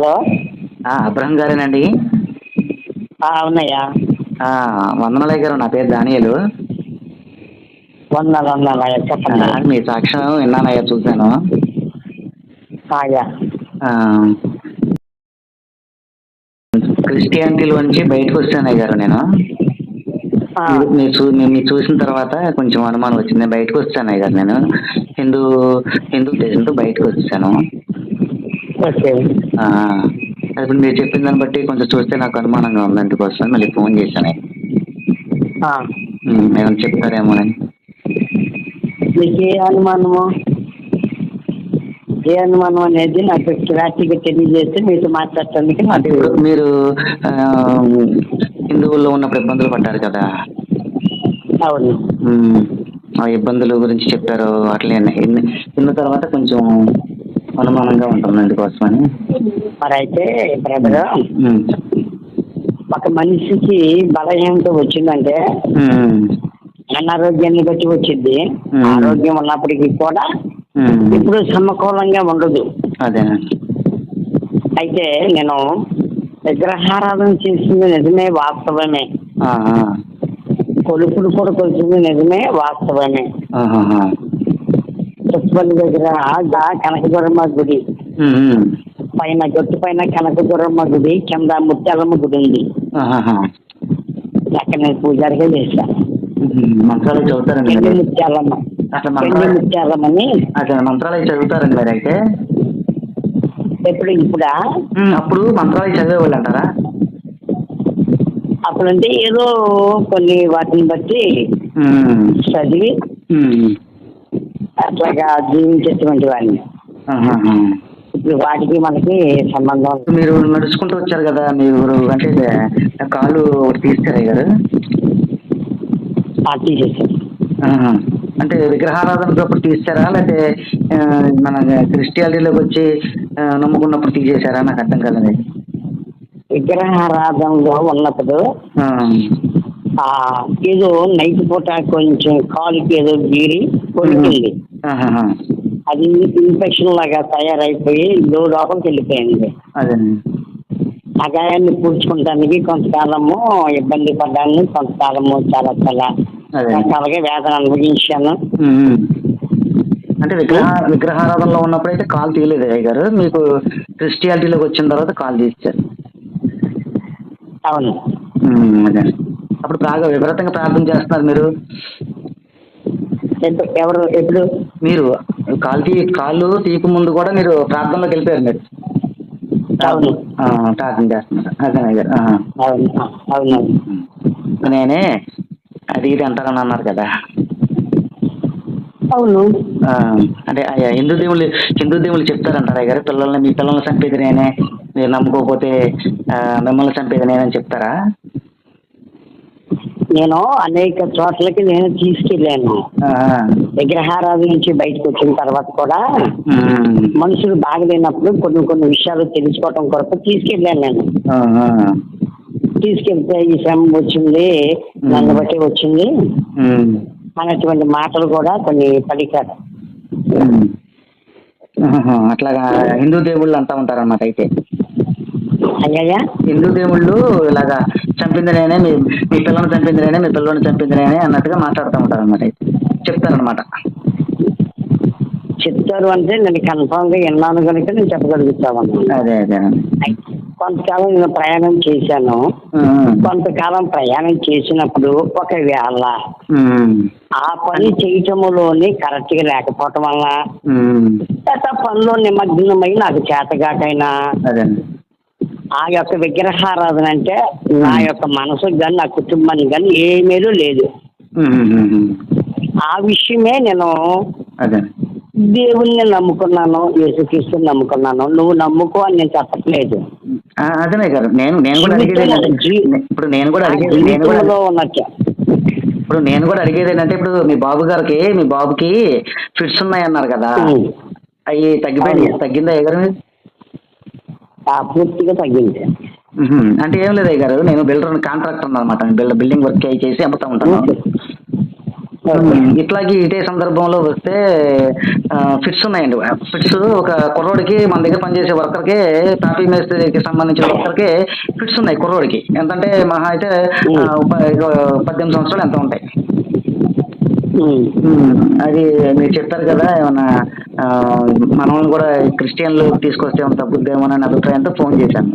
Hello? Abraham గారేనండి? అవునయ్యా. వందనాలయ్య గారు నా పేరు దానియలు వందనాలు వందనాలు అయ్యా ఆ, చెప్పండి. మీ సాక్ష్యం విన్నానయ్యా చూశాను. క్రిస్టియానిటీలోంచి బయటకు వచ్చానయ్య గారు నేను. మీరు చూ మీరు చూసిన తర్వాత కొంచెం అనుమానం వచ్చింది. నేను బయటకు వచ్చాను అయ్య గారు నేను. హిందూ హిందూ దేశంతో బయటకు వచ్చాను. ఓకే ఇప్పుడు మీరు చెప్పిన దాన్ని బట్టి కొంచెం చూస్తే నాకు అనుమానంగా ఉంది అందుకోసం మళ్ళీ ఫోన్ చేశాను. ఏమైనా చెప్తారేమోనని. మీకు ఏ అనుమానము? ఏ అనుమానం అనేది నాకు క్లారిటీగా తెలియజేస్తే మీతో మాట్లాడటానికి నాకు మీరు హిందువుల్లో ఉన్నప్పుడు ఇబ్బందులు పడ్డారు కదా. అవును. ఆ ఇబ్బందుల గురించి చెప్పారు అట్లే ఇన్న తర్వాత కొంచెం అనుమానంగా ఉంటుంది అందుకోసమని మరి అయితే బ్రదర్ ఒక మనిషికి బలహీనత వచ్చిందంటే అనారోగ్యాన్ని బట్టి వచ్చింది. ఆరోగ్యం ఉన్నప్పటికీ కూడా ఇప్పుడు సమకూలంగా ఉండదు. అదేనండి అయితే నేను విగ్రహారాధన చేసింది నిజమే వాస్తవమే. కొలుపులు కూడా కొలిసింది నిజమే వాస్తవమే. చుట్టుపల్లి దగ్గర గా కనకదురమ్మ గుడి. పైన గట్టు పైన కనకదురమ్మ గుడి కింద ముత్యాలమ్మ గుడి ఉంది. అక్కడ నేను పూజారిగా చేశాను మంత్రాలు చదువుతారండి ముత్యాలమ్మ. మంత్రాలు ముత్యాలమ్మని అట్లా మంత్రాలు చదువుతారండి మీరు అయితే? ఎప్పుడు ఇప్పుడా? అప్పుడు మంత్రాలు చదివేవాళ్ళు అంటారా? అప్పుడంటే ఏదో కొన్ని వాటిని బట్టి చదివి ఉమ్, అట్లాగా జీవించేటువంటి వాడిని. ఇప్పుడు వాటికి మనకి సంబంధం మీరు నడుచుకుంటూ వచ్చారు కదా మీరు అంటే కాలు ఒకటి తీస్తారా గారు. ఆహా. అంటే విగ్రహారాధనకు అప్పుడు తీస్తారా లేకపోతే మన క్రిస్టియానిటీలోకి వచ్చి నమ్ముకున్నప్పుడు తీసేశారా? నాకు అర్థం కాలేదు. విగ్రహారాధనలో ఉన్నప్పుడు ఏదో నైట్ పూట కొంచెం కాలుకి ఏదో గీరి ఆహాహా. అది ఇన్ఫెక్షన్ లాగా తయారైపోయి లో లోపలికి వెళ్ళిపోయింది. అదేనండి. ఆ గాయాన్ని పూడ్చుకోవడానికి కొంతకాలము ఇబ్బంది పడ్డాను కొంతకాలము చాలా చాలా అదే. రకాలుగా వేదన అనుభవించాను. అంటే విగ్రహ విగ్రహారాధనలో ఉన్నప్పుడు అయితే కాల్ తీయలేదు అయ్య గారు. మీకు క్రిస్టియానిటీలోకి వచ్చిన తర్వాత కాల్ తీస్తారు అవును. అదే. అప్పుడు బాగా విపరీతంగా ప్రార్థన చేస్తున్నారు మీరు. ఎవరు ఎప్పుడు? మీరు కాలు తీ కాళ్ళు తీయక ముందు కూడా మీరు ప్రార్థనలోకి వెళ్ళిపోయారు మీరు. అవును. ప్రార్థన చేస్తున్నారు. అదే అయ్య గారు ఆహా. అవును అవును. నేనే అది ఇది అంటారని అన్నారు కదా. అవును. అంటే ఆ హిందూ దేవుళ్ళు హిందూ దేవుళ్ళు చెప్తారంటారా. గారు పిల్లల్ని మీ పిల్లల్ని చంపేది నేనే. మీరు నమ్ముకోకపోతే మిమ్మల్ని చంపేది నేనని చెప్తారా? నేను అనేక చోట్లకి నేను తీసుకెళ్ళాను. ఆ, విగ్రహారాధన నుంచి బయటకు వచ్చిన తర్వాత కూడా మనుషులు బాగలేనప్పుడు కొన్ని కొన్ని విషయాలు తెలుసుకోవటం కొరకు తీసుకెళ్ళాను నేను. తీసుకెళ్తే ఈ శ్రమ వచ్చింది నన్ను బట్టి వచ్చింది. అనేటువంటి మాటలు కూడా కొన్ని పలికారు. అట్లాగా హిందూ దేవుళ్ళు అంటా ఉంటారన్నమాట అయితే. అయ్యయ్యా. హిందూ దేవుళ్ళు ఇలాగా చంపింది నేనే మీ మీ పిల్లల్ని చంపింది నేనే మీ పిల్లల్ని చంపింది నేనే అన్నట్టుగా మాట్లాడుతూ ఉంటారు అన్నమాట అయితే చెప్తారనమాట చెప్తారు అంటే నేను కన్ఫామ్గా విన్నాను కనుక నేను చెప్పగలుగుతాను. అదే అదే. కొంతకాలం నేను ప్రయాణం చేశాను. కొంతకాలం ప్రయాణం చేసినప్పుడు ఒకవేళ ఆ పని చేయటంలోని కరెక్ట్గా లేకపోవటం వల్ల పనిలో నిమగ్నమై నాకు చేతగాకైనా ఆ యొక్క విగ్రహారాధన అంటే నా యొక్క మనసుకు కానీ నా కుటుంబానికి కానీ ఏమేదో లేదు. ఆ విషయమే నేను అదే. దేవుణ్ణి నమ్ముకున్నాను యేసుక్రీస్తుని నమ్ముకున్నాను. నువ్వు నమ్ముకో అని నేను చెప్పట్లేదు. అదేనే గారు నేను నేను కూడా అడిగేది ఇప్పుడు నేను కూడా అడిగేది నేను కూడా ఉన్నట్టు. ఇప్పుడు నేను కూడా అడిగేది ఏంటంటే ఇప్పుడు మీ బాబు గారికి మీ బాబుకి ఫిట్స్ ఉన్నాయి అన్నారు కదా. అవి తగ్గిపోయినాయి అవును. తగ్గిందా గారు? ఆ పూర్తిగా తగ్గింది. అంటే ఏం లేదు గారు నేను బిల్డర్ కాంట్రాక్టర్ అనమాట బిల్డింగ్ వర్క్ చేసి అమ్ముతా ఉంటాను. ఇట్లాగే ఇదే సందర్భంలో వస్తే ఫిట్స్ ఉన్నాయండి. ఫిట్స్ ఒక కుర్రోడికి మన దగ్గర పనిచేసే వర్కర్కి టాపీ మేస్త్రికి సంబంధించిన వర్కర్కి ఫిట్స్ ఉన్నాయి కుర్రోడికి. ఎంతంటే మహా అయితే పద్దెనిమిది సంవత్సరాలు ఎంత ఉంటాయి. అది మీరు చెప్పారు కదా ఏమన్నా మనల్ని కూడా క్రిస్టియన్లు తీసుకొస్తే ఏమైనా తగ్గుద్దేమోనని అభిప్రాయంతో ఫోన్ చేశాను.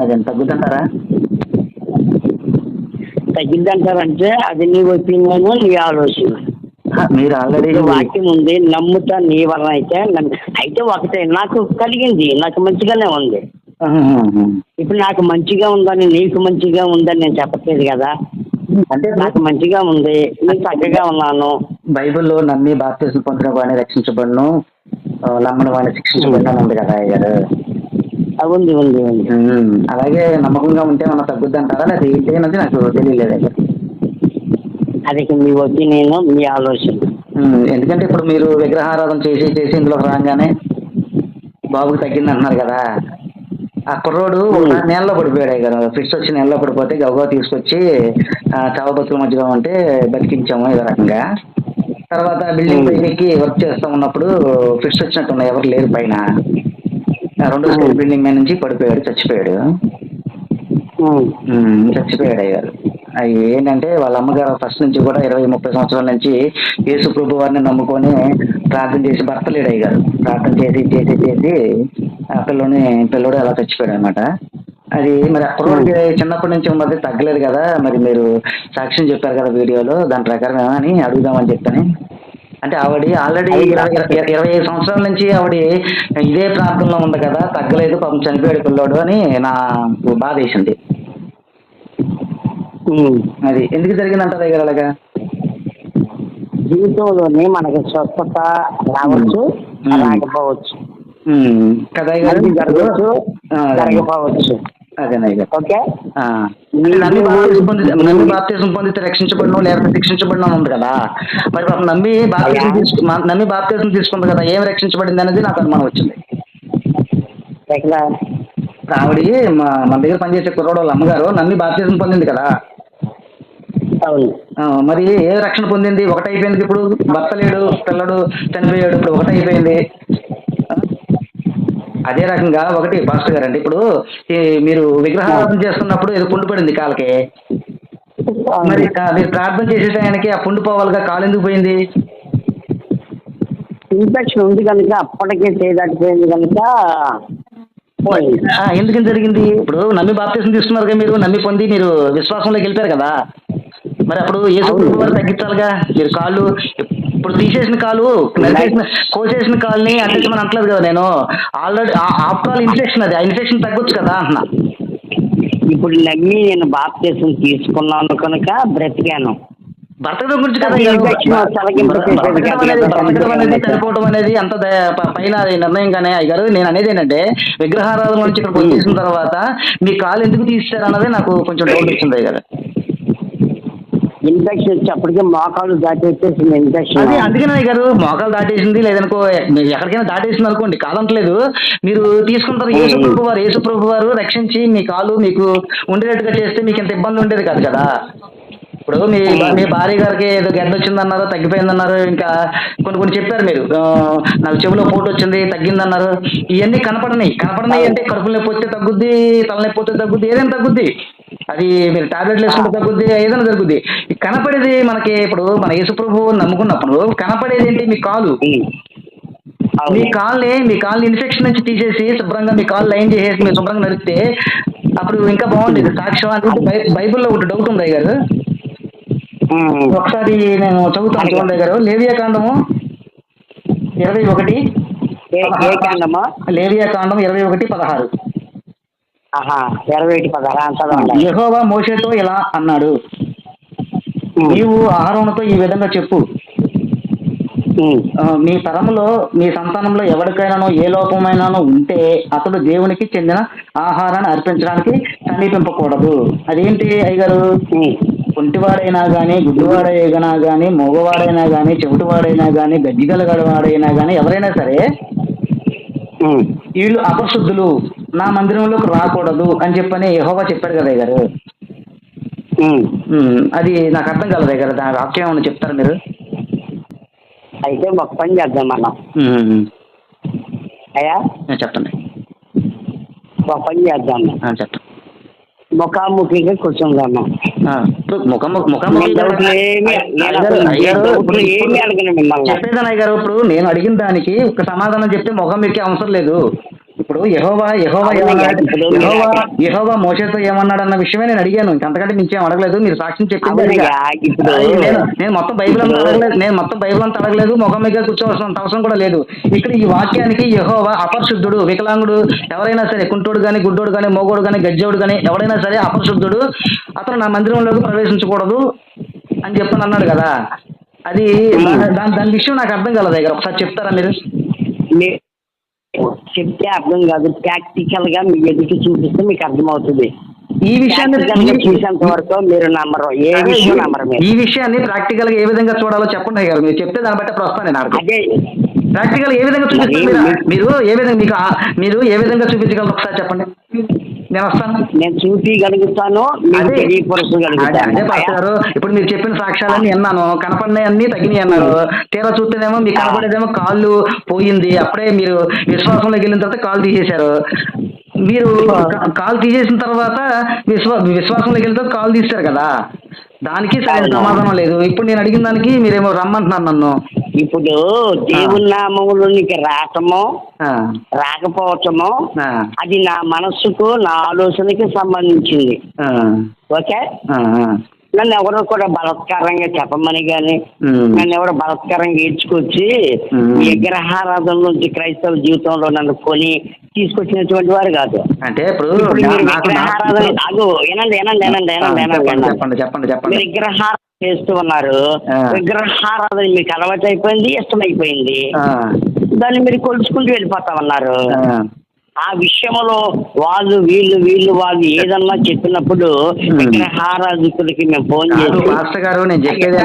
అదేం తగ్గుతుంటారా తగ్గిద్దంటారంటే అది నీ ఒపీనియన్ నీ ఆలోచన. మీరు ఆల్రెడీ వాక్యం ఉంది నమ్ముతా నీ వలన అయితే అయితే ఒకటే నాకు కలిగింది నాకు మంచిగానే ఉంది. ఇప్పుడు నాకు మంచిగా ఉందని నీకు మంచిగా ఉందని నేను చెప్పట్లేదు కదా. అంటే నాకు మంచిగా ఉంది నేను చక్కగా ఉన్నాను. బైబిల్లో నమ్మి బాప్తిజం పొందిన వాడిని రక్షించబడును. నమ్మని వాడిని శిక్షించబడిన ఉంది కదా అయ్యారు ఉంది ఉంది అలాగే నమ్మకంగా ఉంటే మనం తగ్గుద్ది అంటారా లేదా ఏంటి అనేది నాకు తెలియలేదు. అది మీ ఒపీనియన్ మీ ఆలోచన. ఎందుకంటే ఇప్పుడు మీరు విగ్రహారాధన చేసి చేసి ఇందులో రాగానే బాబుకి తగ్గింది అంటున్నారు కదా. ఆ కుర్రోడు నెలలో పడిపోయాడు కదా ఫిక్స్ వచ్చి నెలలో పడిపోతే గవ్వ తీసుకొచ్చి ఆ, చావ బతుకుల మధ్యగా ఉంటే బతికించాము ఈ రకంగా. తర్వాత బిల్డింగ్ ఎక్కి వర్క్ చేస్తా ఉన్నప్పుడు ఫిక్స్ వచ్చినట్టున్నాయి. ఎవరు లేరు పైన. రెండో స్టేజ్ బిల్డింగ్ మీద నుంచి పడిపోయాడు చచ్చిపోయాడు. చచ్చిపోయాడు అయ్యారు. అవి ఏంటంటే వాళ్ళ అమ్మగారు ఫస్ట్ నుంచి కూడా ఇరవై ముప్పై సంవత్సరాల నుంచి యేసు ప్రభు వారిని నమ్ముకొని ప్రార్థన చేసి భర్త లేడు అయ్యారు ప్రార్థన చేసి చేసి చేసి ఆ పిల్లోని పిల్లోడు అలా చచ్చిపోయాడు అనమాట అది మరి కుర్రోడికి చిన్నప్పటి నుంచి మరి తగ్గలేదు కదా. మరి మీరు సాక్ష్యం చెప్పారు కదా వీడియోలో దాని ప్రకారం అని అడుగుదామని చెప్పని. అంటే ఆవిడ ఆల్రెడీ ఇరవై ఐదు సంవత్సరాల నుంచి ఆవిడ ఇదే ప్రాంతంలో ఉంది కదా. తగ్గలేదు పాపం చనిపోయాడు పిల్లోడు అని నాకు బాధ వేసింది. అది ఎందుకు జరిగిందంటారు దగ్గర అలాగా? జీవితంలోనే మనకి స్వస్థత రావచ్చు. రాకపోవచ్చు. కదా జరగవచ్చు. జరగకపోవచ్చు. అదేనయ్య. ఓకే. నమ్మి నమ్మి బాప్తిజం పొందితే రక్షించబడిన లేకపోతే శిక్షించబడిన ఉంది కదా. మరి పాపం నమ్మి బాప్తిజం తీసుకు నమ్మి బాప్తిజం తీసుకుంది కదా ఏం రక్షించబడింది అనేది నాకు అనుమానం వచ్చింది. ఆవిడ మా మన దగ్గర పనిచేసే కుర్రోడు వాళ్ళ అమ్మగారు నమ్మి బాప్తిజం పొందింది కదా. మరి ఏ రక్షణ పొందింది? ఒకటి అయిపోయింది ఇప్పుడు. భర్త లేడు పిల్లడు చనిపోయాడు ఇప్పుడు ఒకటి అయిపోయింది ఆ? అదే రకంగా ఒకటి పాస్టర్ గారు అంటే ఇప్పుడు ఈ మీరు విగ్రహారాధన చేస్తున్నప్పుడు ఏదో పుండు పడింది కాలకి. మరి మీరు ప్రార్థన చేసే టయానికి ఆ పుండు పోవాలిగా కాలు ఎందుకు పోయింది? ఇన్ఫెక్షన్ ఉంది కనుక అప్పటికే చేయదట్టిపోయింది కనుక ఎందుకని జరిగింది? ఇప్పుడు నమ్మి బాప్తీసం తీసుకున్నారు కదా మీరు నమ్మి పొంది మీరు విశ్వాసంలోకి వెళ్ళిపోయారు కదా. మరి అప్పుడు యేసు ప్రభు వారు తగ్గించాలిగా? మీరు కాళ్ళు ఇప్పుడు తీసేసిన కాలు నరికేసిన కోసేసిన కాల్ని అంటించమని అంటలేదు కదా నేను. ఆల్రెడీ ఆఫ్టర్ ఆల్ ఇన్ఫెక్షన్ అది. ఆ ఇన్ఫెక్షన్ తగ్గొచ్చు కదా అంటున్నా. ఇప్పుడు నమ్మి నేను బాప్తీసం తీసుకున్నాను కనుక బ్రతికాను. బ్రతకడం గురించి కదా బ్రతకడం అనేది చనిపోవడం అనేది అంత పైన నిర్ణయం కానీ అయ్యారు నేను అనేది ఏంటంటే విగ్రహారాధన నుంచి ఇక్కడ వచ్చేసిన తర్వాత మీ కాలు ఎందుకు తీస్తారు అన్నది నాకు కొంచెం డౌట్ వచ్చింది అయ్యారు ఇన్ఫెక్షన్ వచ్చి అప్పటికే మోకాలు దాటి వచ్చేసింది ఇన్ఫెక్షన్ అది అందుకనే అయ్యారు మోకాలు దాటేసింది లేదనుకో మీరు ఎక్కడికైనా దాటేసింది అనుకోండి కాదంటలేదు. మీరు తీసుకుంటారు యేసు ప్రభు వారు యేసు ప్రభు వారు రక్షించి మీ కాలు మీకు ఉండేటట్టుగా చేస్తే మీకు ఇంత ఇబ్బంది ఉండేది కాదు కదా. ఇప్పుడు మీ మీ భార్య గారికి ఏదో గడ్డ వచ్చిందన్నారు తగ్గిపోయిందన్నారు ఇంకా కొన్ని కొన్ని చెప్పారు మీరు. నాకు చెవిలో పోటు వచ్చింది తగ్గిందన్నారు. ఇవన్నీ కనపడనాయి. కనపడనాయి అంటే కడుపు నొప్పి వస్తే తగ్గుద్ది తలనొప్పి వస్తే తగ్గుద్ది ఏదైనా తగ్గుద్ది. అది మీరు టాబ్లెట్లు వేసుకుంటే తగ్గుద్ది ఏదైనా తగ్గుద్ది. కనపడేది మనకి ఇప్పుడు మన యేసుప్రభు నమ్ముకున్నప్పుడు కనపడేది ఏంటి? మీ కాలు. మీ కాల్ని మీ కాల్ని ఇన్ఫెక్షన్ నుంచి తీసేసి శుభ్రంగా మీ కాల్ లైన్ చేసేసి మీరు శుభ్రంగా నడిపితే అప్పుడు ఇంకా బాగుండేది సాక్ష్యం అంటే బై- బైబిల్లో ఒకటి డౌట్ ఉంది గారు. ఒకసారి నేను చదువుతాను చూడండి గారు. లేవియా కాండము ఇరవై ఒకటి లేవియా కాండం ఇరవై ఒకటి పదహారు. ఇరవై ఒకటి యెహోవా మోషేతో ఇలా అన్నాడు. నీవు ఆహారంతో ఈ విధంగా చెప్పు మీ తరములో మీ సంతానంలో ఎవరికైనానో ఏ లోపమైనానో ఉంటే అతడు దేవునికి చెందిన ఆహారాన్ని అర్పించడానికి సమీపింపకూడదు అదేంటి అయ్యగారు ఉమ్. కుంటివాడైనా కానీ గుడ్డివాడైనా కానీ మగవాడైనా కానీ చెవిటివాడైనా కానీ గజ్జిగలగడవాడైనా కానీ ఎవరైనా సరే. వీళ్ళు అపశుద్ధులు. నా మందిరంలోకి రాకూడదు అని చెప్పని యెహోవా చెప్పాడు కదా. ఉమ్, అది నాకు అర్థం కాలేదు దగ్గర దాని వాక్యం ఏమన్నా చెప్తారా మీరు? అయితే ఒక పని చేద్దాం మనం. అయ్యా? చెప్పండి. ఒక పని చేద్దాం. చెప్పండి. ముఖాముఖిగా కూర్చుందాము? చెప్పేదాన్ని అయ్యారు ఇప్పుడు నేను అడిగిన దానికి ఒక సమాధానం చెప్తే ముఖం ఎక్కే అవసరం లేదు. ఇప్పుడు యహోవా యహోవా యహోవా. యహోవా మోసేతో ఏమన్నాడు అన్న విషయమే నేను అడిగాను. ఇంకంతకంటే మించి అడగలేదు. మీరు సాక్ష్యం చెప్పింది నేను మొత్తం బైబిల్ అంతా అడగలేదు. నేను మొత్తం బైబిల్ అంతా అడగలేదు. ముఖం మీద కూర్చోవలసిన అవసరం కూడా లేదు. ఇక్కడ ఈ వాక్యానికి యహోవా అపరిశుద్ధుడు వికలాంగుడు ఎవరైనా సరే కుంటోడు కానీ గుడ్డోడు కానీ మోగోడు కానీ గజ్జోడు కానీ ఎవరైనా సరే అపరిశుద్ధుడు. అతను నా మందిరంలోకి ప్రవేశించకూడదు అని చెప్పని అన్నాడు కదా. అది దాని దాని- విషయం నాకు అర్థం కాలేదు. దగ్గర ఒకసారి చెప్తారా మీరు? చెప్తే అర్థం కాదు. ప్రాక్టికల్గా మీ ఎదుటి చూపిస్తే మీకు అర్థమవుతుంది. ఈ విషయాన్ని చూసేంత వరకు మీరు నమ్మరు. ఏ విషయం నమ్మరు మీరు? ఈ విషయాన్ని ప్రాక్టికల్గా ఏ విధంగా చూడాలో చెప్పండి అయ్యారు మీరు చెప్తే దాన్ని బట్టి అక్కడికి. అదే. ప్రాక్టికల్ ఏ విధంగా చూపిస్తారు మరి ఏ విధంగా మీకు మీరు ఏ విధంగా చూపించగలరు ఒకసారి చెప్పండి. నేను వస్తాను నేను చూపించగలుగుతాను మీకు అదే. అదే అదే తెలియపరచగలుగుతాను పాస్టర్ గారు ఇప్పుడు మీరు చెప్పిన సాక్ష్యాలన్నీ విన్నాను. కనపడినాయి అన్ని తగినాయి అన్నారు. తీరా చూస్తేనేమో మీకు కనపడేదేమో కాళ్ళు పోయింది. అప్పుడే మీరు విశ్వాసంలోకి వెళ్ళిన తర్వాత కాళ్ళు తీసేశారు. మీరు కా- కాలు తీసేసిన తర్వాత విశ్వా విశ్వాసంలోకి వెళ్ళిన తర్వాత కాలు తీస్తారు కదా. దానికి సరైన. సమాధానం లేదు. ఇప్పుడు నేను అడిగిన దానికి మీరేమో రమ్మంటున్నారు నన్ను. ఇప్పుడు దేవుని నామములోనికి రావటము ఆ, రాకపోవటము అది నా మనస్సుకు నా ఆలోచనకి సంబంధించింది ఓకే. నన్ను ఎవరో కూడా బలత్కారంగా చెప్పమని కానీ ఉమ్. నన్ను ఎవరో బలత్కారంగా ఈడ్చుకొచ్చి. విగ్రహారాధన నుంచి క్రైస్తవ జీవితంలో నన్ను కొని తీసుకొచ్చినటువంటి వారు కాదు అంటే ఇప్పుడు విగ్రహారాధన వినండి వినండి ఆ, వినండి వినండి చెప్పండి. చెప్పండి చెప్పండి విగ్రహారాధన చేస్తూ ఉన్నారు. విగ్రహారాధన మీకు అలవాటు అయిపోయింది ఇష్టమైపోయింది దాన్ని మీరు కొలుచుకుంటూ వెళ్ళిపోతా ఉన్నారు ఆ. విషయంలో వాళ్ళు వీళ్ళు వీళ్ళు వాళ్ళు ఏదన్నా చెప్పినప్పుడు. విగ్రహారాధకులకి మేము ఫోన్ కాదు, చేసి మాస్టర్ గారు నేను చెప్పేది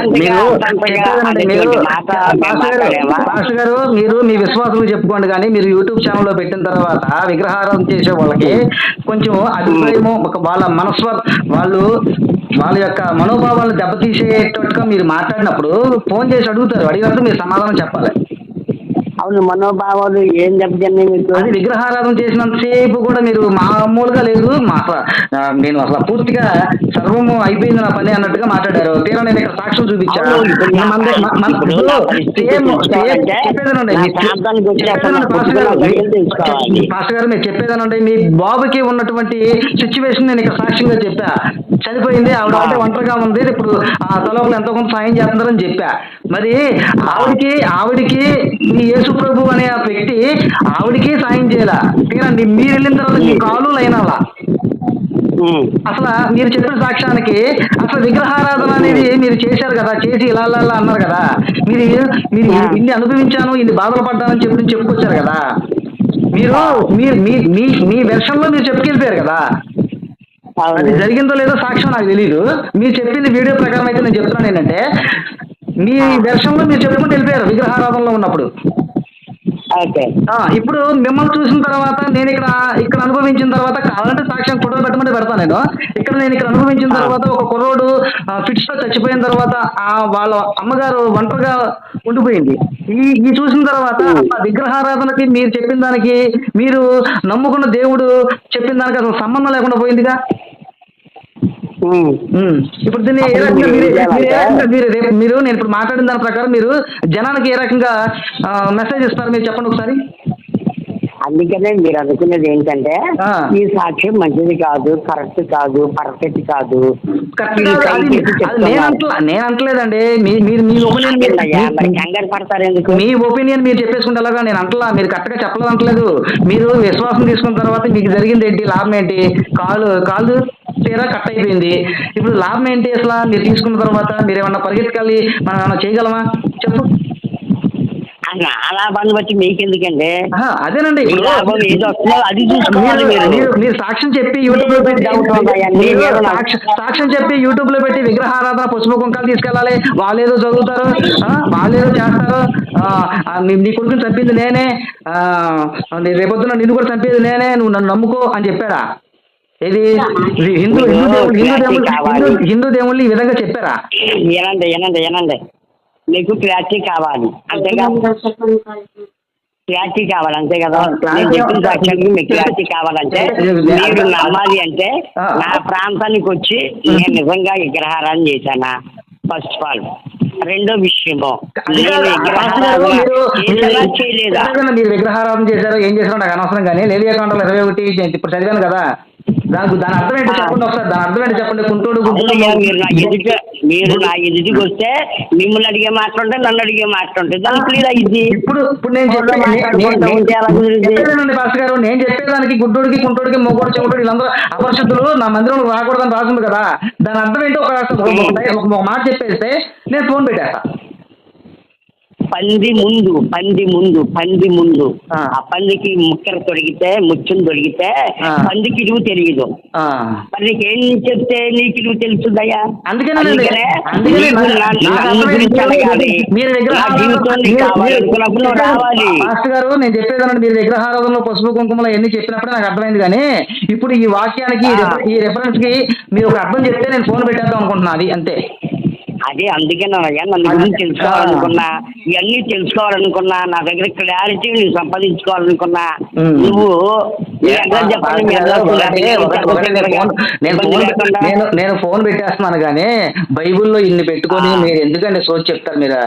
గారు మీరు మీ విశ్వాసులు చెప్పుకోండి కానీ మీరు యూట్యూబ్ ఛానల్లో పెట్టిన తర్వాత విగ్రహారాధన చేసే వాళ్ళకి కొంచెం అభిప్రాయము ఒక వాళ్ళ మనస్వ వాళ్ళు వాళ్ళ యొక్క మనోభావాలను దెబ్బతీసేటట్టుగా మీరు మాట్లాడినప్పుడు ఫోన్ చేసి అడుగుతారు. అడిగినప్పుడు మీరు సమాధానం చెప్పాలి. అవును మనోభావాలు ఏం దెబ్బతిన్నాయి మీకు? అది విగ్రహారాధన చేసినంతసేపు కూడా మీరు మామూలుగా లేదు. మా నేను అసలు పూర్తిగా సర్వము అయిపోయింది నా పని అన్నట్టుగా మాట్లాడారు. తీరా నేను ఇక్కడ సాక్ష్యం చూపించాను. పాస్టర్ గారు. మీరు చెప్పేదానంటే మీ బాబుకి ఉన్నటువంటి సిచ్యువేషన్ నేను ఇక్కడ సాక్ష్యంగా చెప్పా. చనిపోయింది. ఆవిడ అంటే ఒంటరిగా ఉంది. ఇప్పుడు ఆ తలోపల ఎంతో కొంత సాయం చేస్తున్నారని చెప్పా. మరి ఆవిడకి ఆవిడకి ఈ యేసు ప్రభు అనే ఆ వ్యక్తి ఆవిడకి సాయం చేయాల? తీరండి మీరు వెళ్ళిన తర్వాత మీ కాలు లైనాలా. అసలు మీరు చెప్పిన సాక్ష్యానికి అసలు విగ్రహారాధన అనేది మీరు చేశారు కదా చేసి ఇలా ఇలా అన్నారు కదా. మీరు మీరు ఇన్ని అనుభవించాను ఇన్ని బాధలు పడ్డానని చెప్పి చెప్పుకొచ్చారు కదా. మీరు మీరు మీ మీ మీ వెర్షన్లో మీరు చెప్పుకెళ్ళిపోయారు కదా. అది జరిగిందో లేదో సాక్ష్యం నాకు తెలియదు మీరు చెప్పింది వీడియో ప్రకారం అయితే నేను చెప్తున్నాను ఏంటంటే మీ వెర్షన్లో మీరు చెప్పుకుంటూ వెళ్ళిపోయారు విగ్రహారాధనలో ఉన్నప్పుడు. ఇప్పుడు మిమ్మల్ని చూసిన తర్వాత నేను ఇక్కడ ఇక్కడ అనుభవించిన తర్వాత కావాలంటే సాక్ష్యం ఫోటోలు పెట్టమంటే పెడతాను నేను. ఇక్కడ నేను ఇక్కడ అనుభవించిన తర్వాత ఒక కుర్రోడు ఫిట్స్లో చచ్చిపోయిన తర్వాత ఆ వాళ్ళ అమ్మగారు ఒంటరిగా ఉండిపోయింది. ఈ ఈ చూసిన తర్వాత ఆ విగ్రహారాధనకి మీరు చెప్పిన దానికి మీరు నమ్ముకున్న దేవుడు చెప్పిన దానికి అసలు సంబంధం లేకుండా పోయిందిగా. ఇప్పుడు దీన్ని ఏ రకంగా మీరు రేపు మీరు నేను ఇప్పుడు మాట్లాడిన దాని ప్రకారం మీరు జనానికి ఏ రకంగా మెసేజ్ ఇస్తారు? మీరు చెప్పండి ఒకసారి. అందుకనే మీరు అనుకునేది ఏంటంటే. ఈ సాక్ష్యం మంచిది కాదు కరెక్ట్ కాదు పర్ఫెక్ట్ కాదు. కరెక్ట్. నేను అంటలే నేను అంటలేదండి. మీ మీరు మీ ఒపీనియన్ కంగారు పడతారు ఎందుకు? మీ ఒపీనియన్ మీరు చెప్పేసుకుంటే ఎలాగా? నేను అంటలా. మీరు కరెక్ట్గా చెప్పలేదు అంటలేదు మీరు విశ్వాసం తీసుకున్న తర్వాత మీకు జరిగింది ఏంటి? లాభం ఏంటి? కాలు కాలు తీరా కట్ అయిపోయింది. ఇప్పుడు లాభం ఏంటి అసలు? మీరు తీసుకున్న తర్వాత మీరు ఏమన్నా పరిగెత్తుకెళ్ళి మనం ఏమన్నా చేయగలమా? చెప్పు. బట్టి అదేనండి. అది చూసుకోవాలి మీరు సాక్ష్యం చెప్పి యూట్యూబ్లో పెట్టి సాక్ష్యం- చెప్పి యూట్యూబ్లో పెట్టి విగ్రహారాధన పసుపు కుంకాలు తీసుకెళ్ళాలి. వాళ్ళేదో చదువుతారు వాళ్ళేదో చేస్తారు. నీ కొడుకుని చంపింది నేనే. రేపొద్దున నిన్ను కూడా చంపేది నేనే. నువ్వు నన్ను నమ్ముకో అని చెప్పారా? ఇది హిందూ హిందూ దేవుళ్ళు హిందూ దేవుళ్ళు ఈ విధంగా చెప్పారా? వినండి వినండి వినండి. మీకు క్లారిటీ కావాలి. అంతేగా? క్లారిటీ కావాలి అంతే కదా? నేను చెప్పిన సాక్ష్యానికి మీకు క్లారిటీ కావాలంటే మీరు నమ్మాలి అంటే నా ప్రాంతానికి వచ్చి నేను నిజంగా విగ్రహారాధన చేశానా? ఫస్ట్ ఆఫ్ ఆల్ రెండో విషయము మీరు విగ్రహారాధన చేశారో ఏం చేశారో నాకు అనవసరం కానీ లేవియా కాండంలో ఇరవై ఒకటి ఇప్పుడు చదివాను కదా దానికి దాని అర్థం ఏంటో చెప్పండి ఒకసారి దాని అర్థం ఏంటో చెప్పండి కుంటూడు మీరు నా ఎదుట మీరు నా ఎదుటికి వస్తే మిమ్మల్ని అడిగే మాట్లాడుంటే నన్ను అడిగే మాట్లాడుంటే దానికి అయ్యింది ఇప్పుడు ఇప్పుడు నేను చెప్పే అవునా, నే- నే- మాట్లాడుకుంటా ఉంటే ఎలా కుదిరిద్ది? చెప్పేదేనండి పాస్టర్ గారు నేను చెప్పేదానికి గుడ్డోడికి కుంటోడికి మొగోడు చెవుడు వీళ్ళందరూ అపరిశుద్ధులు నా మందిరంలో రాకూడదని రాసింది కదా దాని అర్థం ఏంటో ఒక- ఒక మాట చెప్పేస్తే నేను ఫోన్ పెట్టేస్తా పంది ముందు పంది ముందు పంది ముందు. ఆ. పందికి ముక్కర తొడిగితే ముచ్చుం తొడిగితే. పందికి ఇరువు తెలియదు. మరి నీకేం చెప్తే నీకు ఇరువు తెలుస్తుందయ్యా మాస్టర్ గారు నేను చెప్పేదానండి మీరు విగ్రహారాధనలో పసుపు కుంకుమలు ఎన్ని చెప్పినప్పుడే నాకు అర్థమైంది కానీ ఇప్పుడు ఈ వాక్యానికి ఈ రెఫరెన్స్కి మీరు ఒక అర్థం చెప్తే నేను ఫోన్ పెట్టేద్దాం అనుకుంటున్నా అది అంతే. అదే అందుకే అయ్యా నన్ను గురించి తెలుసుకోవాలనుకున్నా ఇవన్నీ తెలుసుకోవాలనుకున్నా నా దగ్గర క్లారిటీ నువ్వు సంపాదించుకోవాలనుకున్నా. నువ్వు నేను ఫోన్- నేను ఫోన్ నేను నేను ఫోన్ పెట్టేస్తున్నాను కానీ బైబిల్లో ఇన్ని పెట్టుకొని. మీరు ఎందుకండి సోచి చెప్తారు మీరు?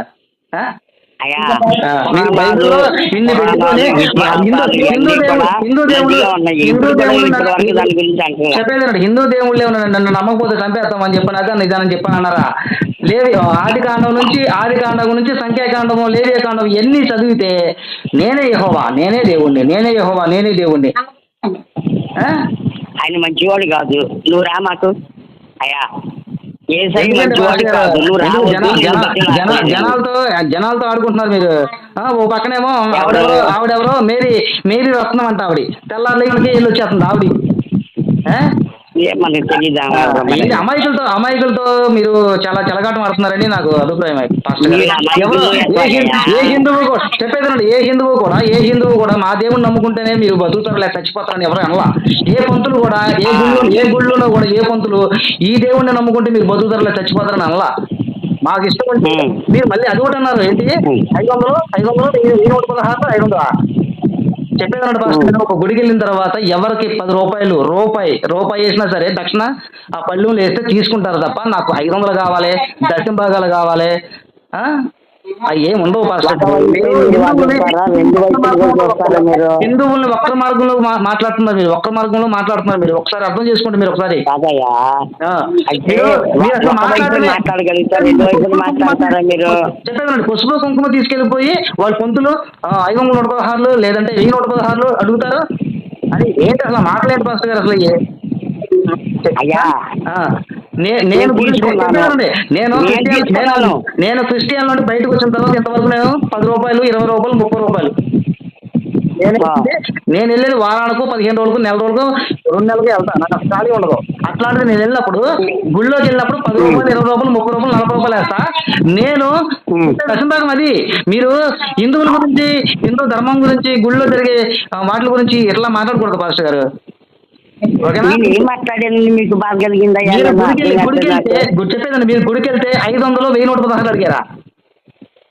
హిందూ దేవుళ్ళు ఏమన్నా నన్ను నమ్మకపోతే చంపేస్తామని చెప్పాను. అదే నిజానని చెప్పాను అన్నారా? లేవి ఆది కాండం నుంచి ఆది కాండం నుంచి సంఖ్యాకాండము లేవియ కాండం ఎన్ని చదివితే నేనే యెహోవా నేనే దేవుణ్ణి నేనే యెహోవా నేనే దేవుణ్ణి. ఆ? ఆయన మంచివాడు కాదు. నువ్వు రా మాకు. అయ్యా. జనాలతో జనాలతో ఆడుకుంటున్నారు మీరు. ఆ, ఓ పక్కనేమో? ఆవిడెవరో ఆవిడెవరో మేరీ మేరీ అంట ఆవిడ. తెల్లారులకి వెళ్ళి వచ్చేస్తుంది ఆవిడ. మనకు తెలీదా ఏంటి అమాయకులతో అమాయకులతో మీరు చాలా చెలగాటం ఆడుతున్నారని నాకు అభిప్రాయం ఏ హిందువు కూడా చెప్పేదండి ఏ హిందువు కూడా ఏ హిందువు కూడా మా దేవుని నమ్ముకుంటేనే మీరు బతుకుతారు లేక చచ్చిపోతారని ఎవరు అనలా. ఏ పంతులు కూడా ఏ గుళ్ళు ఏ గుళ్ళోనో కూడా ఏ పంతులు ఈ దేవుణ్ణి నమ్ముకుంటే మీరు బతుకుతారు లేక చచ్చిపోతారని అనలా. మాకు ఇష్టం. మీరు మళ్ళీ అది కూడా అన్నారు ఏంటి. ఐదు వందలు ఐదు వందలు నూట పదహారు ఐదు వందలు? చెప్పేదన్నాడు పాస్టర్ ఒక గుడికి వెళ్ళిన తర్వాత ఎవరికి పది రూపాయలు రూపాయి రూపాయి వేసినా సరే దక్షిణ ఆ పళ్ళు వేస్తే తీసుకుంటారు తప్ప నాకు ఐదు వందలు కావాలి దశం భాగాలు కావాలి ఆ? ఏం ఉండవు? హిందువుల్ని ఒక్క మార్గంలో మాట్లాడుతున్నారు మీరు. ఒక్క మార్గంలో మాట్లాడుతున్నారు మీరు. ఒకసారి అర్థం చేసుకోండి మీరు ఒకసారి. చెప్పేదండి పసుపు కుంకుమ తీసుకెళ్ళిపోయి వాళ్ళ పొంతులు ఐదు వందల నూట పదహారులు లేదంటే వెయ్యి నూట పదహారులు అడుగుతారు? అది ఏంటి అసలు మాట్లాడేది పాస్టర్ గారు అసలు అయ్యా? నేను నేను నేను క్రిస్టియన్ నుండి బయటకు వచ్చిన తర్వాత ఇంతవరకు నేను? పది రూపాయలు ఇరవై రూపాయలు ముప్పై రూపాయలు. నేను వెళ్ళేది వారానికి పదిహేను రోజులకు నెల రోజులకు రెండు నెలలకు వెళ్తాను నాకు అసలు ఖాళీ ఉండదు. అట్లాంటిది నేను వెళ్ళినప్పుడు గుళ్ళోకి వెళ్ళినప్పుడు పది రూపాయలు ఇరవై రూపాయలు ముప్పై రూపాయలు నలభై రూపాయలు వేస్తా. నేను. దశంభాగం అది. మీరు హిందువుల గురించి హిందూ ధర్మం గురించి గుళ్ళో జరిగే వాటి గురించి ఇట్లా మాట్లాడకూడదు పాస్టర్ గారు? నేను ఏం మాట్లాడాను మీకు బాధ కలిగిందయ్యా మీరు నాకు గుడికి వెళ్ళి- అర్థం గుడికి వెళ్తే కావట్లేదు. గుడి చెప్పేదండి మీరు గుడికి వెళ్తే ఐదు వందలు వెయ్యి నూట పదహారు అడిగారా?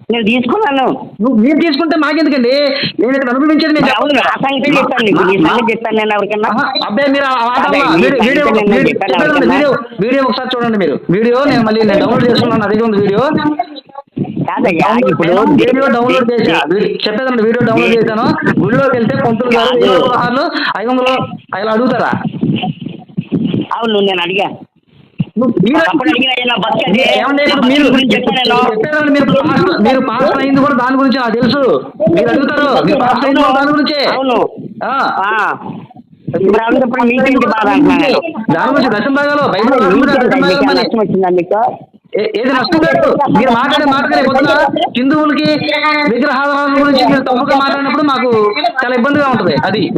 నేను తీసుకున్నాను. నువ్వు మీరు తీసుకుంటే మాకెందుకండి? నేను ఇక్కడ అనుభవించేది నేను అవును చెప్పను నా సంగతి చెప్పాను నీకు నీ సంగతి చెప్పాను నేను ఎవరికన్నా. ఆహా, అబ్బాయి మీరు ఆ మాట అదే, అమ్మా. ఈ వీడియో వీడియో సంగతి నేను వీడియో- చెప్పాను చెప్పేదండి, ఎవరికన్నా? వీడియో వీడియో ఒకసారి చూడండి మీరు. వీడియో నేను మళ్ళీ నేను డౌన్లోడ్ చేసుకున్నాను దగ్గర ఉంది వీడియో. కాదయ్యా ఇప్పుడు వీడియో డౌన్లోడ్ చేశా. వీ- చెప్పేదండి వీడియో డౌన్లోడ్ చేశాను. గుడిలోకి వెళ్తే పంతులు గారు ఐదు వందలు అలా అడుగుతారా? అవును నేను అడిగా. మీరు పాస్- అయింది కూడా దాని గురించి నాకు తెలుసు. మీరు అడుగుతారు మీరు పాస్ అయింది కూడా దాని గురించే. దాని గురించి దశం భాగాలు మీకేంటి? దశం మీకు? ఏది నష్టం లేదు మీరు మాట్లాడే మాట్లాడే పొద్దున హిందువులకి విగ్రహారాధన గురించి మీరు తప్పుగా మాట్లాడినప్పుడు మాకు చాలా ఇబ్బందిగా ఉంటుంది. అది.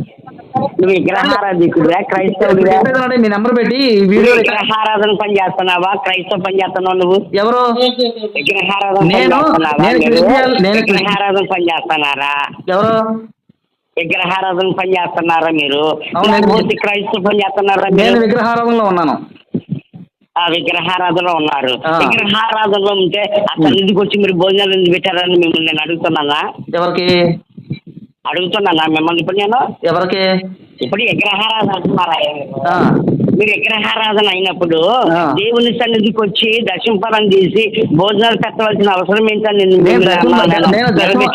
విగ్రహారాధికుడివా క్రైస్తవుడివా మీ నెంబర్ పెట్టి వీడియో విగ్రహారాధన పని చేస్తున్నావా? క్రైస్తవ పని చేస్తున్నావు నువ్వు? ఎవరు? విగ్రహారాధన నేను- నేను. విగ్రహారాధన పని చేస్తున్నారా? ఎవరు? విగ్రహారాధన పని చేస్తున్నారా మీరు? క్రైస్తవ పని చేస్తున్నారా నేను మీరు విగ్రహారంలో ఉన్నాను. ఆ విగ్రహారాధనలో ఉన్నారు. ఆ. విగ్రహారాధనలో ఉంటే అసలు ఎందుకు వచ్చి మీరు భోజనాలు ఎందుకు పెట్టారని మిమ్మల్ని నేను అడుగుతున్నానా? ఎవరికి? అడుగుతున్నానా మిమ్మల్ని ఇప్పుడు నేను? ఎవరికి? ఇప్పుడు విగ్రహారాధన అంటున్నారా ఆ, మీరు విగ్రహారాధన అయినప్పుడు ఆ. దేవుని సన్నిధికి వచ్చి దర్శనపరం చేసి భోజనాలు పెట్టవలసిన అవసరం ఏంటని నేను దర్శనం దర్శనం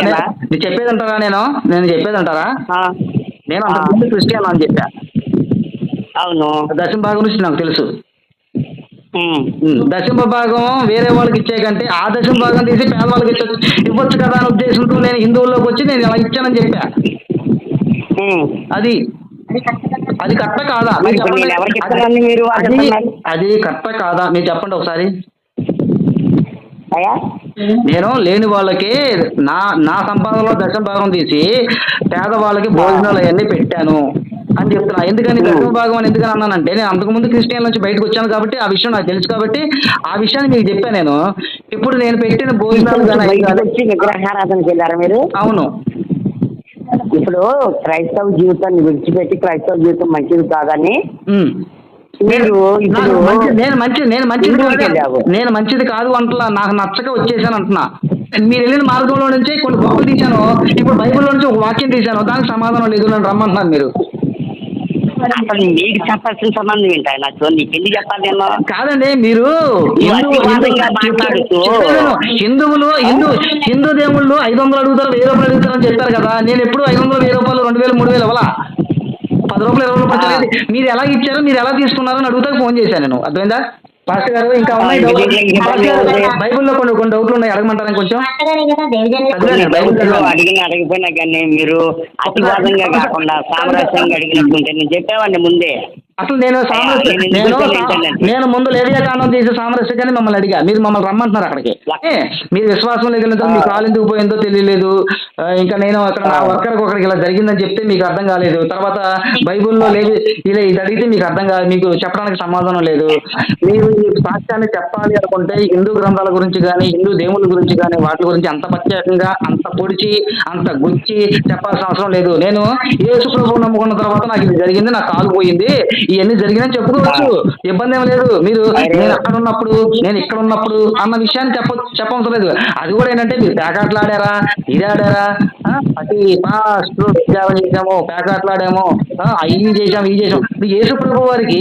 చెప్పేది అంటారా నేను? నేను చెప్పేది అంటారా? ఆ, నేను క్రిస్టియన్ అని చెప్పా. అవును. దశమ భాగం నుంచి నాకు తెలుసు. దశమ భాగం వేరే వాళ్ళకి ఇచ్చే కంటే ఆ దశమ భాగం తీసి పేదవాళ్ళకి ఇచ్చ ఇవ్వచ్చు కదా అనే ఉద్దేశంతో నేను హిందువుల్లోకి వచ్చి నేను ఇలా ఇచ్చానని చెప్పా. అది. అది కరెక్ట్ కాదా? అది కరెక్ట్ కాదా? మీరు చెప్పండి ఒకసారి. నేను లేని వాళ్ళకి నా నా సంపాదనలో దశమ భాగం తీసి పేదవాళ్ళకి భోజనాలు అవన్నీ పెట్టాను. అని చెప్తున్నా. ఎందుకని దశమ భాగం అని ఎందుకని అన్నానంటే నేను అంతకుముందు క్రిస్టియన్ నుంచి బయటకు వచ్చాను కాబట్టి ఆ విషయం నాకు తెలుసు కాబట్టి ఆ విషయాన్ని మీకు చెప్పాను నేను. ఇప్పుడు నేను పెట్టిన భోజనాలు వెళ్ళారా మీరు? అవును. ఇప్పుడు క్రైస్తవ జీవితాన్ని విడిచిపెట్టి క్రైస్తవ జీవితం మంచిది కాదని. మీరు నేను మంచి నేను మంచిది కాదు. నేను మంచిది కాదు అంటున్నా. నాకు నచ్చక వచ్చేసాను అంటున్నా. మీరు వెళ్ళిన మార్గంలో నుంచి కొన్ని గొప్పలు తీశాను. ఇప్పుడు బైబిల్లో నుంచి ఒక వాక్యం తీశాను. దానికి సమాధానం లేదు నన్ను రమ్మంటున్నాను మీరు. అసలు చెప్పాల్సిన సంబంధం ఏంటి నాకు నీకు ఎందుకు చెప్పాలి నేను? కాదండి మీరు హిందూ అతివాదంగా మాట్లాడుతూ. చెప్పాను. హిందువులు హిందూ హిందూ దేవుళ్ళు ఐదు వందలు అడుగుతారు వెయ్యి రూపాయలు అడుగుతారు అని చెప్పారు కదా. నేను ఎప్పుడు ఐదు వందలు వెయ్యి రూపాయలు రెండు వేలు మూడు వేలు ఇవ్వాలా? పది రూపాయలు ఇరవై రూపాయలు మీరు ఎలా ఇచ్చారో మీరు ఎలా తీసుకున్నారో అని అడుగుతా ఫోన్ చేశాను నేను. అర్థమైందా? పాస్టర్ గారు ఇంకా ఉన్నాయి బైబిల్లో కొన్ని కొన్ని డౌట్లు ఉన్నాయి అడగమంటారా కొంచెం. అడిగిన అడిగిపోయినా కానీ మీరు అతివాదంగా కాకుండా సామరస్యంగా అడిగినట్టుంటే నేను చెప్పేవాడిని ముందే. అసలు నేను సామరస్య నేను నేను ముందు లేవియా కాండం చేసి సామరస్యగానే మమ్మల్ని అడిగా. మీరు మమ్మల్ని రమ్మంటున్నారు అక్కడికి. ఏ, మీరు విశ్వాసం లేకపోతే మీ కాలు ఎందుకు పోయిందో తెలియలేదు. ఇంకా నేను అక్కడ నా వర్కర్కి ఒకరికి ఇలా జరిగిందని చెప్తే మీకు అర్థం కాలేదు. తర్వాత బైబిల్లో లేవి ఇలా ఇది అడిగితే మీకు అర్థం కాదు. మీకు చెప్పడానికి సమాధానం లేదు. మీరు ఈ సాక్ష్యాన్ని చెప్పాలి అనుకుంటే హిందూ గ్రంథాల గురించి కానీ హిందూ దేవుళ్ళ గురించి కానీ వాటి గురించి అంత ప్రత్యేకంగా అంత పొడిచి అంత గుచ్చి చెప్పాల్సిన అవసరం లేదు. నేను యేసు ప్రభువు నమ్ముకున్న తర్వాత నాకు ఇది జరిగింది. నా కాలు పోయింది. ఇవన్నీ జరిగిందని చెప్పుకోవచ్చు ఇబ్బంది ఏం లేదు. మీరు నేను అక్కడ ఉన్నప్పుడు నేను ఇక్కడ ఉన్నప్పుడు అన్న విషయాన్ని చెప్ప చెప్పవసరం లేదు అది కూడా ఏంటంటే మీరు పేకాట్లు ఆడారా? ఇది ఆడారా? అతి ఫాస్ట్ చేసాము పేకాట్లు ఆడాము అవి చేసాము ఇవి ఇప్పుడు యేసు ప్రభు వారికి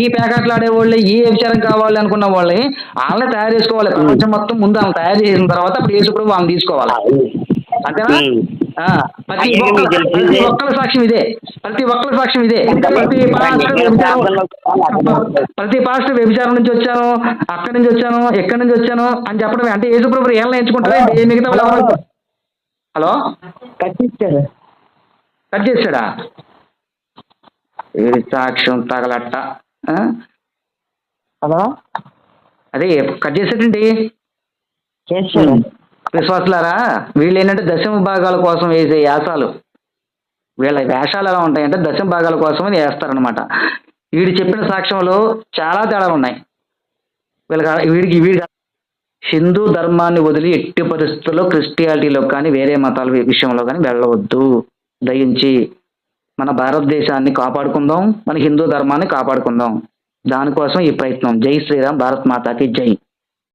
ఈ పేకాట్లు ఆడే వాళ్ళే ఈ విచారం కావాలి అనుకున్న వాళ్ళని వాళ్ళని తయారు చేసుకోవాలి. ప్రపంచం మొత్తం ముందు వాళ్ళని తయారు చేసిన తర్వాత అప్పుడు యేసు ప్రభు వాళ్ళని తీసుకోవాలి. అంతేనా? ప్రతి ఒక్కరి సాక్ష్యం ఇదే. ప్రతి ఒక్కరి సాక్ష్యం ఇదే. ప్రతి పాస్టర్ వ్యభిచారం ప్రతి పాస్టర్ వ్యభిచారం నుంచి వచ్చాను అక్కడి నుంచి వచ్చాను ఎక్కడి నుంచి వచ్చాను అని చెప్పడమే. అంటే యేసుప్రభు ఏళ్ళ ఎంచుకుంటారా? ఏంటి? మిగతా వాళ్ళు ఎవరు? హలో? కట్టించారు కట్ చేశాడా? ఏది సాక్ష్యం తగలట్ట? హలో. అదే కట్ చేసేటండి. చేశారు. విశ్వాసులారా వీళ్ళు ఏంటంటే దశమ భాగాల కోసం వేసే యాసాలు. వీళ్ళ వేషాలు ఎలా ఉంటాయంటే దశమ భాగాల కోసం వేస్తారనమాట వీడు చెప్పిన సాక్ష్యంలో చాలా తేడాలు ఉన్నాయి. వీళ్ళకి వీడికి వీడి హిందూ ధర్మాన్ని వదిలి ఎట్టి పరిస్థితుల్లో క్రిస్టియాలిటీలో కానీ వేరే మతాల విషయంలో కానీ వెళ్ళవద్దు. దయించి మన భారతదేశాన్ని కాపాడుకుందాం మన హిందూ ధర్మాన్ని కాపాడుకుందాం. దానికోసం ఈ ప్రయత్నం. జై శ్రీరామ్ భారత్ మాతాకి జై.